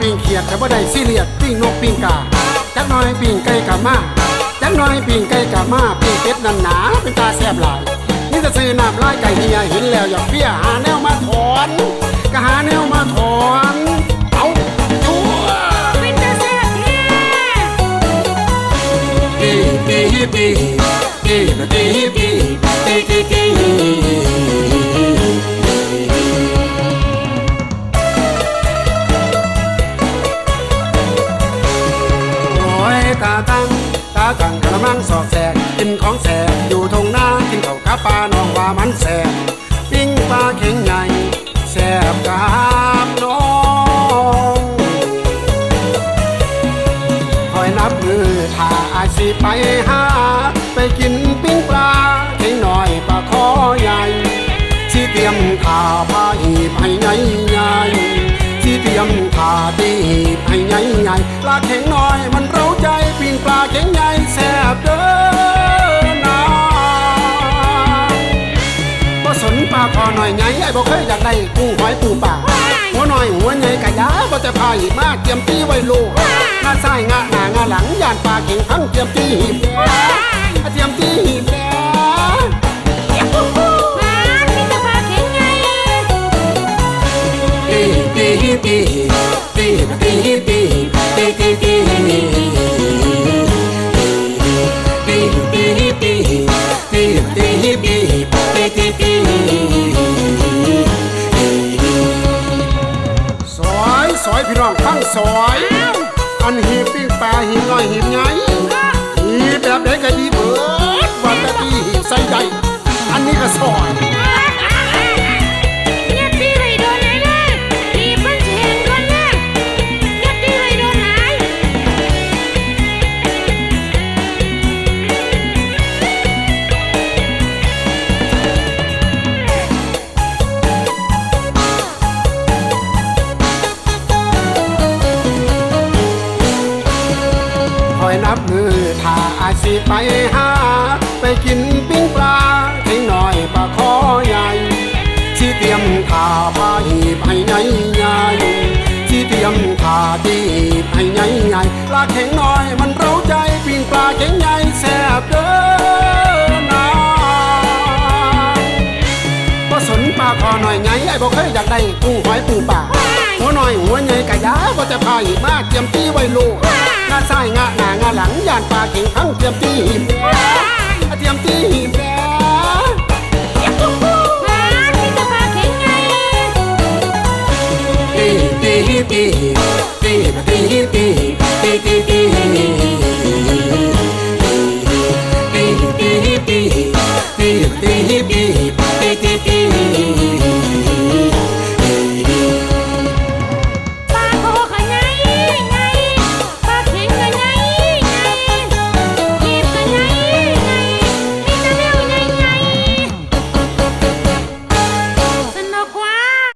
บ่ได้ซีเรียสปิ้งนกปิ้งกาจักน้อยปิ้งไก่กะมาจักน้อยปิ้งไก่กะมาปิ้งเป็ดนันหนาเป็นตาแซ่บหลายนี่จะซื้อน้ำลายไก่เฮียเห็นแล้วอย่าเปี้ยหาแนวมาถอนก็หาแนวมาถอนเอาจัวเป็นตาแซ่บแท้ปีปีปีปีปีปีปี ตาตั้งกระมังสอกแสกกินของแสกอยู่ทงหน้ากินข้าวขาปลาน้องว่ามันแสบปิ้งปลาเข็งใหญ่แสบกาบน้องคอยนับมือถ้าอาสิไปหาไปกินปิ้งปลาเข่งหน่อยปลาคอใหญ่สิเตรียมข่าผ้าหีบให้ใหญ่ใหญ่สิเตรียมข่าตีหีบให้ใหญ่ใหญ่ปลาเข่งน้อยมันเร้าใจปิ้งปลาเข่ง คอหน่อยไงไอ้บ่เคยอยากได้กุ้หอยปูปลาหัวหน่อยหัวใหญ่กะยาบ่จะพาหิมาเตรียมตีไว้ลูกงาซ้ายงาหน้างาหลังย่านปลาเข่งทั้งเตรียมตีหีบเตรียมตีหีบแล้วมามีแตาปลาเข็งไงตีตีตีตีตีตีตีตีตีตีตีตีตีตีตีตีตี สอยอันหีบปิ้งปลาหีบน้อยหีบใหญ่หีบแบบไหนก็ดีเบิดวันตะกี้หีบใส่ใหญ่อันนี้ก็ซอยเนี่ย อยนับมือถ้าอาจสิไปหา ไปกินปิ้งปลาเข่งหน่อยปลาคอใหญ่ที่เตรียมขาผ้าหีบให้ใหญ่ใหญ่ที่เตรียมขาตีบให้ใหญ่ใหญ่ปลาเข่งน้อยมันเร้าใจปิ้งปลาเข่งใหญ่แซ่บเด้อนาบ่สนปลาคอหน่อยไงไอ้บ่เคยอยากได้กุ้งหอยปูปลาหัวหน่อยหัวใหญ่กะยาบ่จะพาหีบมาเตรียมตีไว้ลูกาซ้ายงาหน้างาหลังยานปลาเก่งทั้งเตรียมตีหิมเตรียมตีเหิมตีตี